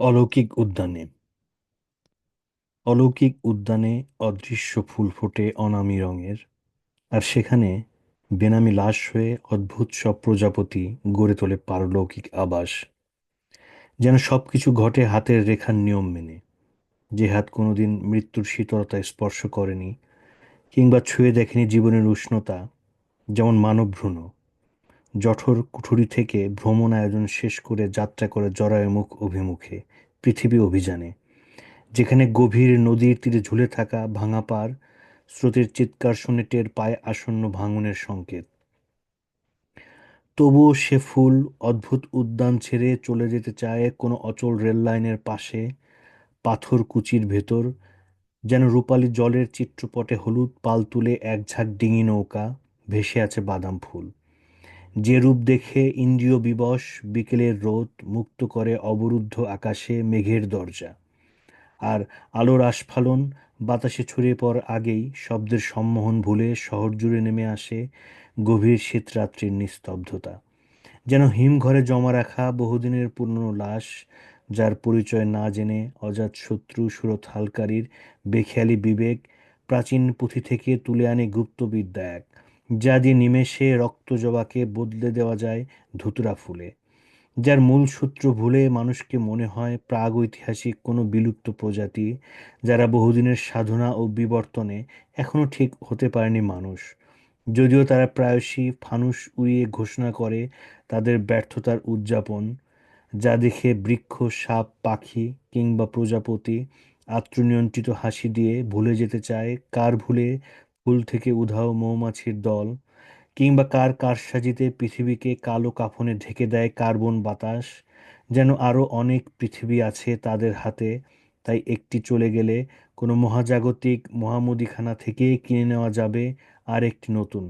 অলৌকিক উদ্যানে। অলৌকিক উদ্যানে অদৃশ্য ফুল ফোটে অনামি রঙের, আর সেখানে বেনামি লাশ হয়ে অদ্ভুত সব প্রজাপতি গড়ে তোলে পারলৌকিক আবাস, যেন সব কিছু ঘটে হাতের রেখার নিয়ম মেনে। যে হাত কোনোদিন মৃত্যুর শীতলতায় স্পর্শ করেনি, কিংবা ছুঁয়ে দেখেনি জীবনের উষ্ণতা, যেমন মানব ভ্রূণ জঠর কুঠুরি থেকে ভ্রমণ আয়োজন শেষ করে যাত্রা করে জরায়ুমুখ অভিমুখে, পৃথিবী অভিযানে। যেখানে গভীর নদীর তীরে ঝুলে থাকা ভাঙা পার স্রোতের চিৎকার শুনে টের পায় আসন্ন ভাঙনের সংকেত। তবুও সে ফুল অদ্ভুত উদ্যান ছেড়ে চলে যেতে চায় কোনো অচল রেল লাইনের পাশে, পাথর কুচির ভেতর, যেন রূপালি জলের চিত্রপটে হলুদ পাল তুলে এক ঝাঁক ডিঙি নৌকা, ভেসে আছে বাদাম ফুল। যে রূপ দেখে ইন্দ্রিয় বিবশ বিকেলের রোদ মুক্ত করে অবরুদ্ধ আকাশে মেঘের দরজা। আর আলোর আস্ফালন বাতাসে ছড়িয়ে পড়ার আগেই শব্দের সম্মোহন ভুলে শহর জুড়ে নেমে আসে গভীর শীতরাত্রির নিস্তব্ধতা। যেন হিমঘরে জমা রাখা বহুদিনের পুরনো লাশ, যার পরিচয় না জেনে অজাত শত্রু সুরত হালকারির বেখেয়ালি বিবেক প্রাচীন পুঁথি থেকে তুলে আনে গুপ্তবিদ্যা এক। যা দিয়ে নিমেষে রক্তজবাকে বদলে দেওয়া যায় ধুতুরা ফুলে, যার মূল সূত্র ভুলে মানুষকে মনে হয় প্রাগৈতিহাসিক কোনো বিলুপ্ত প্রজাতি, যারা বহুদিনের সাধনা ও বিবর্তনে এখনও ঠিক হতে পারেনি মানুষ। যদিও তারা প্রায়শই ফানুস উড়িয়ে ঘোষণা করে তাদের ব্যর্থতার উদযাপন, যা দেখে বৃক্ষ, সাপ, পাখি কিংবা প্রজাপতি আত্মনিয়ন্ত্রিত হাসি দিয়ে ভুলে যেতে চায়, কার ভুলে ফুল থেকে উধাও মৌমাছির দল, কিংবা কার কারসাজিতে পৃথিবীকে কালো কাফনে ঢেকে দেয় কার্বন বাতাস, যেন আরও অনেক পৃথিবী আছে তাদের হাতে, তাই একটি চলে গেলে কোনো মহাজাগতিক মহামুদিখানা থেকে কিনে নেওয়া যাবে আর একটি নতুন,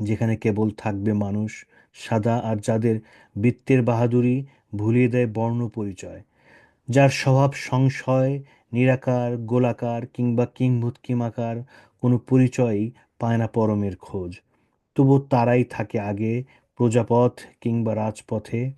যেখানে কেবল থাকবে মানুষ, সাদা আর যাদের বৃত্তের বাহাদুরি ভুলিয়ে দেয় বর্ণ পরিচয়, যার স্বভাব সংশয়, নিরাকার, গোলাকার, কিংবা কিংভূতকিমাকার কোনো পরিচয়ই পায় না পরমের খোঁজ। তবু তারাই থাকে আগে প্রজাপথ কিংবা রাজপথে।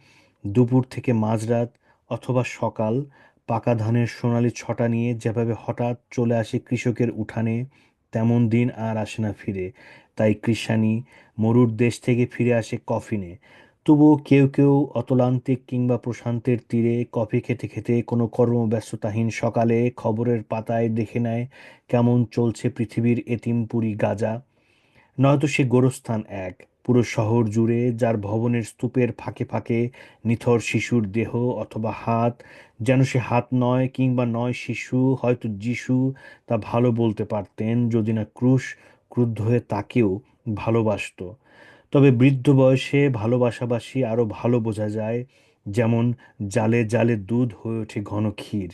দুপুর থেকে মাঝরাত অথবা সকাল পাকা ধানের সোনালি ছটা নিয়ে যেভাবে হঠাৎ চলে আসে কৃষকের উঠানে, তেমন দিন আর আসে না ফিরে। তাই কৃষানি মরুর দেশ থেকে ফিরে আসে কফিনে। তবুও কেউ কেউ অতলান্তিক কিংবা প্রশান্তের তীরে কফি খেতে খেতে কোনো কর্মব্যস্ততাহীন সকালে খবরের পাতায় দেখে নেয় কেমন চলছে পৃথিবীর এতিমপুরি গাজা। নয়তো সে গোরস্থান এক, পুরো শহর জুড়ে যার ভবনের স্তূপের ফাঁকে ফাঁকে নিথর শিশুর দেহ অথবা হাত, যেন সে হাত নয় কিংবা নয় শিশু, হয়তো যিশু, তা ভালো বলতে পারতেন যদি না ক্রুশ ক্রুদ্ধ হয়ে তাকেও ভালোবাসত। তবে বৃদ্ধ বয়সে ভালোবাসাবাসি আরও ভালো বোঝা যায়। যেমন জালে জালে দুধ হয়ে ওঠে ঘন ক্ষীর।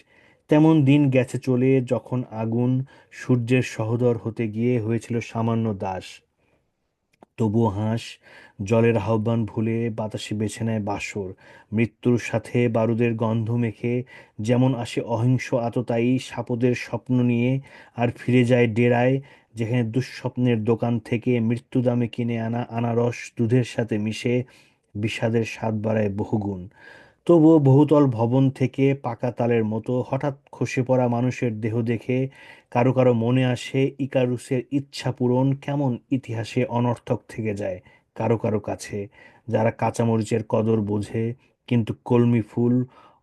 তেমন দিন গেছে চলে যখন আগুন সূর্যের সহোদর হতে গিয়ে হয়েছিল সামান্য দাস। তবুও হাঁস জলের আহ্বান ভুলে বাতাসে বেছে নেয় বাসর। মৃত্যুর সাথে বারুদের গন্ধ মেখে যেমন আসে অহিংস আততায়ী সাপদের স্বপ্ন নিয়ে আর ফিরে যায় ডেরায় যেখানে দুঃস্বপ্নের দোকান থেকে মৃত্যু দামে কিনে আনা আনারস দুধের সাথে মিশে বিষাদের স্বাদ বাড়ায় বহুগুণ। তবুও বহুতল ভবন থেকে পাকা তালের মতো হঠাৎ খসে পড়া মানুষের দেহ দেখে কারও কারও মনে আসে ইকারুসের ইচ্ছা পূরণ কেমন ইতিহাসে অনর্থক থেকে যায় কারও কারও কাছে, যারা কাঁচামরিচের কদর বোঝে কিন্তু কলমি ফুল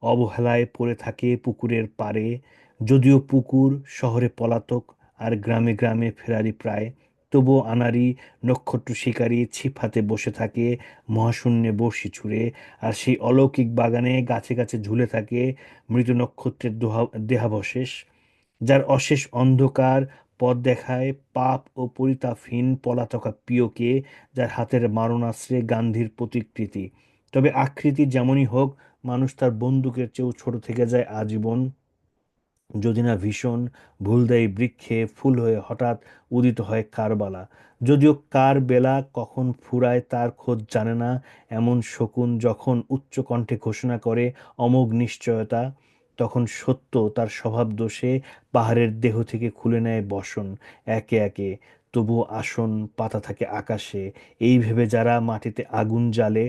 অবহেলায় পড়ে থাকে পুকুরের পাড়ে। যদিও পুকুর শহরে পলাতক আর গ্রামে গ্রামে ফেরারি প্রায়। তবুও আনারি নক্ষত্র শিকারী ছিপ হাতে বসে থাকে, মহাশূন্যে বড়শি ছুঁড়ে, আর সেই অলৌকিক বাগানে গাছে গাছে ঝুলে থাকে, মৃত নক্ষত্রের দোহা, দেহাবশেষ, যার অশেষ অন্ধকার পথ দেখায় পাপ ও পরিতাপহীন পলাতকা প্রিয়কে, যার হাতের মারণাস্ত্রে গান্ধীর প্রতিকৃতি। তবে আকৃতি যেমনই হোক, মানুষ তার বন্দুকের চেয়েও ছোট থেকে যায় আজীবন। যদি না ভীষণ ভুলদায়ী বৃক্ষে ফুল হয়ে হঠাৎ উদিত হয় কারবালা। যদিও কার বেলা কখন ফুরায় তার খোঁজ জানে না, এমন শকুন যখন উচ্চ কণ্ঠে ঘোষণা করে অমোঘ নিশ্চয়তা, তখন সত্য তার স্বভাব দোষে পাহাড়ের দেহ থেকে খুলে নেয় বসন। একে একে তবুও আসন পাতা থাকে আকাশে। এই ভেবে যারা মাটিতে আগুন জ্বালে,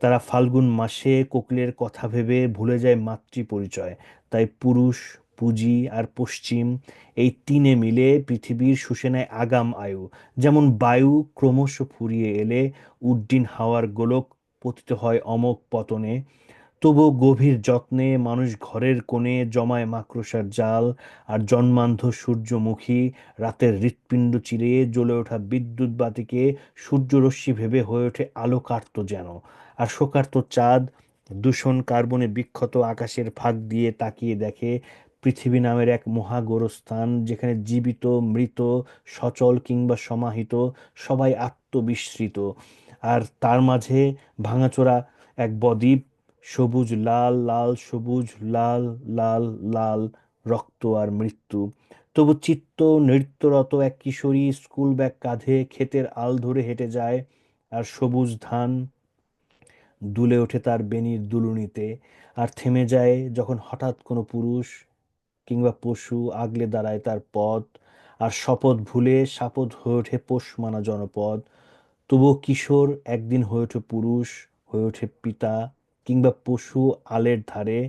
তারা ফাল্গুন মাসে কোকিলের কথা ভেবে ভুলে যায় মাতৃ পরিচয় তাই পুরুষ পুঁজি আর পশ্চিম, এই তিনে মিলে পৃথিবীর শুষে নেয় আগাম আয়ু। যেমন বায়ু ক্রমশ ফুরিয়ে এলে উড্ডিন হাওয়ার গোলক পতিত হয় অমোঘ পতনে। তবু গভীর যত্নে মানুষ ঘরের কোণে জমায় মাকড়সার জাল আর জন্মান্ধ সূর্যমুখী রাতের হৃৎপিণ্ড চিরে জ্বলে ওঠা বিদ্যুৎ বাতিকে সূর্যরশ্মি ভেবে হয়ে ওঠে আলোকার্ত যেন। আর শোকার্ত চাঁদ, দূষণ কার্বনে বিক্ষত আকাশের ফাঁক দিয়ে তাকিয়ে দেখে পৃথিবী নামের এক মহাগোরস্থান যেখানে জীবিত, মৃত, সচল কিংবা সমাহিত সবাই আত্মবিস্মৃত। আর তার মাঝে ভাঙাচোরা এক বদ্বীপ, সবুজ লাল লাল সবুজ, লাল লাল লাল, রক্ত আর মৃত্যু। তবু চিত্ত নৃত্যরত এক কিশোরী স্কুল ব্যাগ কাঁধে ক্ষেতের আল ধরে হেঁটে যায় আর সবুজ ধান দুলে ওঠে তার বেনির দুলুনিতে। আর থেমে যায় যখন হঠাৎ কোনো পুরুষ কিংবা পশু আগলে দাঁড়ায় তার পথ, আর শপথ ভুলে শাপথ হয়ে ওঠে পোষ মানা জনপদ। তবুও কিশোর একদিন হয়ে ওঠে পুরুষ, হয়ে ওঠে পিতা কিংবা পশু আলের ধারে।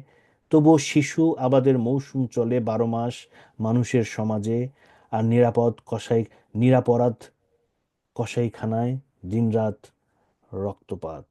তবুও শিশু আবাদের মৌসুম চলে বারো মাস মানুষের সমাজে, আর নিরাপদ কসাই, নিরাপরাধ কসাইখানায় দিনরাত রক্তপাত।